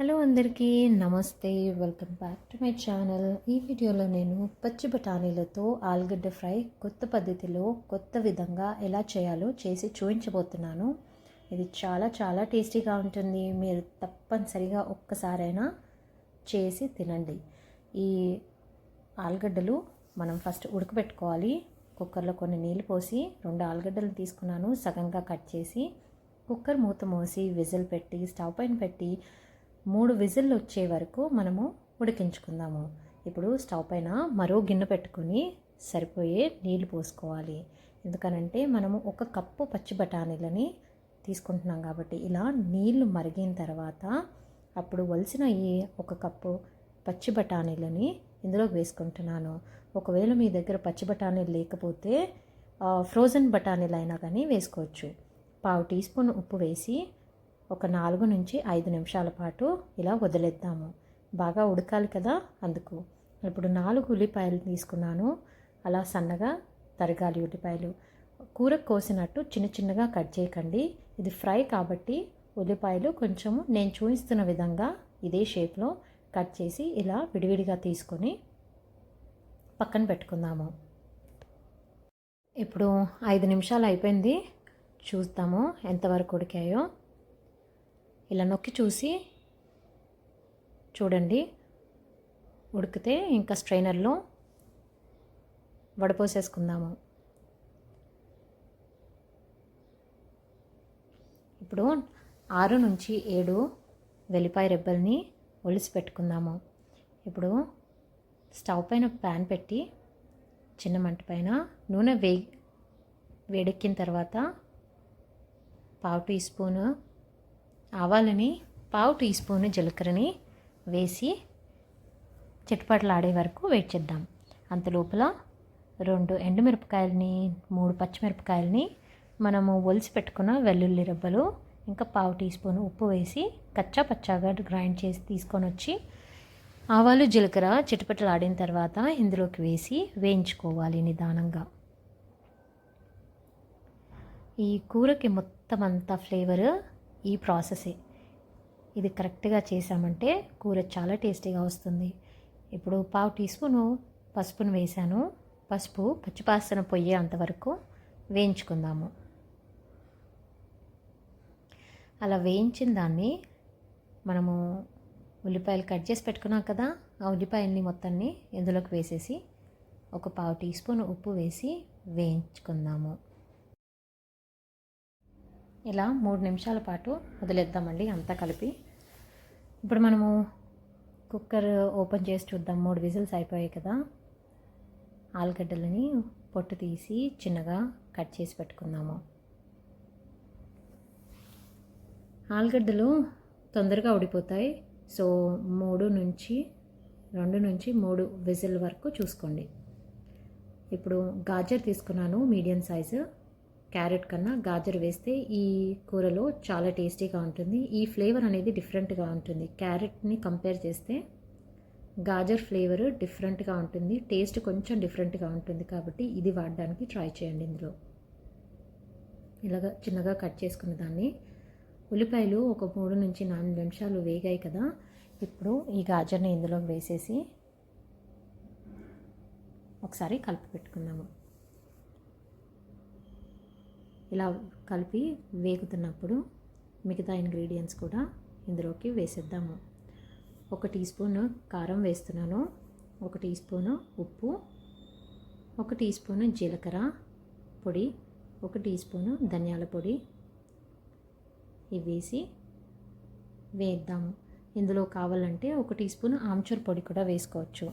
Hello అందరికీ నమస్తే welcome back to my channel. ఈ వీడియోలో నేను పచ్చి బఠానీలతో ఆలుగడ్డ ఫ్రై కొత్త పద్ధతిలో కొత్త విధంగా ఎలా చేయాలో చేసి చూపించబోతున్నాను. ఇది చాలా చాలా టేస్టీగా ఉంటుంది. మీరు తప్పనిసరిగా ఒక్కసారైనా చేసి తినండి. ఈ ఆలుగడ్డలు మనం ఫస్ట్ ఉడకబెట్టుకోవాలి. కుక్కర్లో కొన్ని నీళ్ళు పోసి రెండు ఆలుగడ్డలు తీసుకున్నాను. సగంగా కట్ చేసి కుక్కర్ మూత మోసి విజిల్ పెట్టి స్టవ్ పైన పెట్టి మూడు విజిల్లు వచ్చే వరకు మనము ఉడికించుకుందాము. ఇప్పుడు స్టవ్ పైన మరో గిన్నె పెట్టుకొని సరిపోయే నీళ్ళు పోసుకోవాలి. ఎందుకనంటే మనము ఒక కప్పు పచ్చి బఠానీలని తీసుకుంటున్నాం కాబట్టి ఇలా నీళ్ళు మరిగిన తర్వాత అప్పుడు వలసిన ఈ ఒక కప్పు పచ్చి బఠానీలని ఇందులో వేసుకుంటున్నాను. ఒకవేళ మీ దగ్గర పచ్చి బఠానీలు లేకపోతే ఫ్రోజన్ బఠానీలు అయినా కానీ వేసుకోవచ్చు. పావు టీ స్పూన్ ఉప్పు వేసి ఒక నాలుగు నుంచి ఐదు నిమిషాల పాటు ఇలా వదిలేద్దాము. బాగా ఉడకాలి కదా అందుకు. ఇప్పుడు నాలుగు ఉల్లిపాయలు తీసుకున్నాను. అలా సన్నగా తరగాలి ఉల్లిపాయలు. కూర కోసినట్టు చిన్న చిన్నగా కట్ చేయకండి. ఇది ఫ్రై కాబట్టి ఉల్లిపాయలు కొంచెం నేను చూపిస్తున్న విధంగా ఇదే షేప్లో కట్ చేసి ఇలా విడివిడిగా తీసుకొని పక్కన పెట్టుకుందాము. ఇప్పుడు ఐదు నిమిషాలు అయిపోయింది. చూస్తాము ఎంతవరకు ఉడికాయో. ఇలా నొక్కి చూసి చూడండి. ఉడికితే ఇంకా స్ట్రైనర్లో వడపోసేసుకుందాము. ఇప్పుడు ఆరు నుంచి ఏడు వెల్లిపాయ రెబ్బల్ని ఒలిసి పెట్టుకుందాము. ఇప్పుడు స్టవ్ పైన ప్యాన్ పెట్టి చిన్న మంట పైన నూనె వే వేడెక్కిన తర్వాత పావు టీ స్పూను ఆవాలని పావు టీ స్పూన్ జీలకర్రని వేసి చిట్పట్లాడే వరకు వెయిట్ చేద్దాం. అంత లోపల రెండు ఎండుమిరపకాయలని మూడు పచ్చిమిరపకాయలని మనము ఒలిసి పెట్టుకున్న వెల్లుల్లి రెబ్బలు ఇంకా పావు టీ స్పూన్ ఉప్పు వేసి కచ్చా పచ్చాగా గ్రైండ్ చేసి తీసుకొని వచ్చి ఆవాలు జీలకర్ర చిటపటలాడిన తర్వాత ఇందులోకి వేసి వేయించుకోవాలి నిదానంగా. ఈ కూరకి మొత్తం అంతా ఫ్లేవర్ ఈ ప్రాసెసే. ఇది కరెక్ట్గా చేసామంటే కూర చాలా టేస్టీగా వస్తుంది. ఇప్పుడు పావు టీ స్పూను పసుపును వేసాను పసుపు పచ్చిపాసన పొయ్యే అంతవరకు వేయించుకుందాము. అలా వేయించిన దాన్ని మనము ఉల్లిపాయలు కట్ చేసి పెట్టుకున్నాం కదా ఆ ఉల్లిపాయల్ని మొత్తాన్ని ఇందులోకి వేసేసి ఒక పావు టీ స్పూన్ ఉప్పు వేసి వేయించుకుందాము. ఇలా మూడు నిమిషాల పాటు వదిలేద్దామండి అంతా కలిపి. ఇప్పుడు మనము కుక్కర్ ఓపెన్ చేసి చూద్దాం. మూడు విజిల్స్ అయిపోయాయి కదా. ఆలుగడ్డలని పొట్టు తీసి చిన్నగా కట్ చేసి పెట్టుకుందాము. ఆలుగడ్డలు తొందరగా ఉడిపోతాయి. సో మూడు నుంచి రెండు నుంచి మూడు విజిల్ వరకు చూసుకోండి. ఇప్పుడు గాజర్ తీసుకున్నాను మీడియం సైజు. క్యారెట్ కన్నా గాజర్ వేస్తే ఈ కూరలో చాలా టేస్టీగా ఉంటుంది. ఈ ఫ్లేవర్ అనేది డిఫరెంట్గా ఉంటుంది. క్యారెట్ని కంపేర్ చేస్తే గాజర్ ఫ్లేవర్ డిఫరెంట్గా ఉంటుంది. టేస్ట్ కొంచెం డిఫరెంట్గా ఉంటుంది కాబట్టి ఇది వాడడానికి ట్రై చేయండి ఇందులో. ఇలాగ చిన్నగా కట్ చేసుకున్న దాన్ని ఉల్లిపాయలు ఒక మూడు నుంచి నాలుగు నిమిషాలు వేగాయి కదా. ఇప్పుడు ఈ గాజర్ని ఇందులో వేసేసి ఒకసారి కలిపి పెట్టుకుందాము. ఇలా కలిపి వేగుతున్నప్పుడు మిగతా ఇంగ్రీడియంట్స్ కూడా ఇందులోకి వేసేద్దాము. ఒక టీ స్పూన్ కారం వేస్తున్నాను. ఒక టీ స్పూను ఉప్పు. ఒక టీ స్పూను జీలకర్ర పొడి. ఒక టీ స్పూను ధనియాల పొడి. ఇవి వేసి వేద్దాము. ఇందులో కావాలంటే ఒక టీ స్పూన్ ఆమ్చూర్ పొడి కూడా వేసుకోవచ్చు.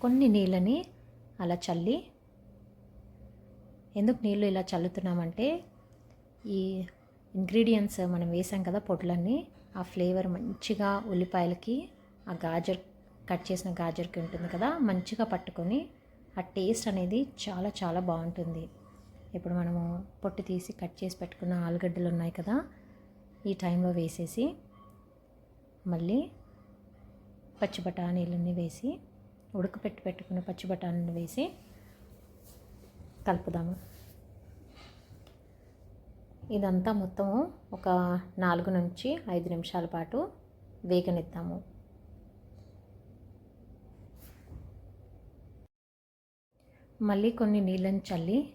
కొన్ని నీళ్ళని అలా చల్లి ఎందుకు నీళ్ళు ఇలా చల్లుతున్నామంటే ఈ ఇంగ్రీడియంట్స్ మనం వేసాం కదా పొట్లన్నీ ఆ ఫ్లేవర్ మంచిగా ఉల్లిపాయలకి ఆ గాజర్ కట్ చేసిన గాజర్కి ఉంటుంది కదా మంచిగా పట్టుకొని ఆ టేస్ట్ అనేది చాలా చాలా బాగుంటుంది. ఇప్పుడు మనము పొట్టు తీసి కట్ చేసి పెట్టుకున్న ఆలుగడ్డలు ఉన్నాయి కదా ఈ టైంలో వేసేసి మళ్ళీ పచ్చి బఠానీలన్నీ వేసి ఉడకపెట్టి పెట్టుకున్న పచ్చి బఠానీలు వేసి కలుపుదాము. ఇదంతా మొత్తం ఒక నాలుగు నుంచి ఐదు నిమిషాల పాటు వేగనిద్దాము. మళ్ళీ కొన్ని నీళ్ళని చల్లి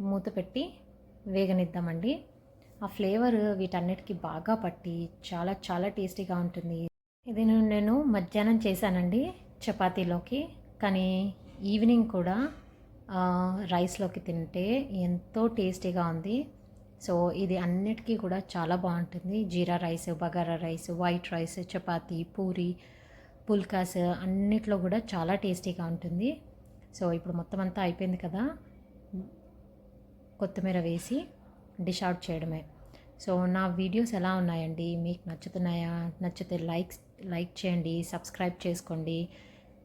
మూత పెట్టి వేగనిద్దామండి. ఆ ఫ్లేవర్ వీటన్నిటికీ బాగా పట్టి చాలా చాలా టేస్టీగా ఉంటుంది. ఇది నేను- మధ్యాహ్నం చేశానండి చపాతీలోకి కానీ ఈవినింగ్ కూడా రైస్లోకి తింటే ఎంతో టేస్టీగా ఉంది. సో ఇది అన్నిటికీ కూడా చాలా బాగుంటుంది. Jeera rice bagara rice white rice chapati puri pulkas అన్నిట్లో కూడా చాలా టేస్టీగా ఉంటుంది. సో ఇప్పుడు మొత్తం అంతా అయిపోయింది కదా? కొత్తిమీర వేసి డిష్ అవుట్ చేయడమే. సో నా వీడియోస్ ఎలా ఉన్నాయండి? మీకు నచ్చుతున్నాయా? నచ్చితే లైక్ లైక్ చేయండి సబ్స్క్రైబ్ చేసుకోండి.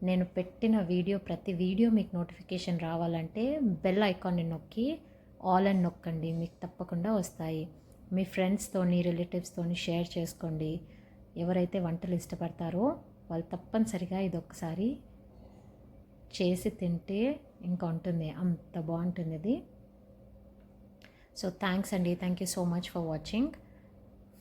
నేను పెట్టిన వీడియో ప్రతి వీడియో మీకు నోటిఫికేషన్ రావాలంటే బెల్ ఐకాన్ని నొక్కి ఆల్ అని నొక్కండి. మీకు తప్పకుండా వస్తాయి. మీ ఫ్రెండ్స్తోని రిలేటివ్స్తోని షేర్ చేసుకోండి. ఎవరైతే వంటలు ఇష్టపడతారో వాళ్ళు తప్పనిసరిగా ఇది ఒకసారి చేసి తింటే ఇంకా ఉంటుంది. అంత బాగుంటుంది ఇది సో థ్యాంక్స్ అండి. Thank you so much for watching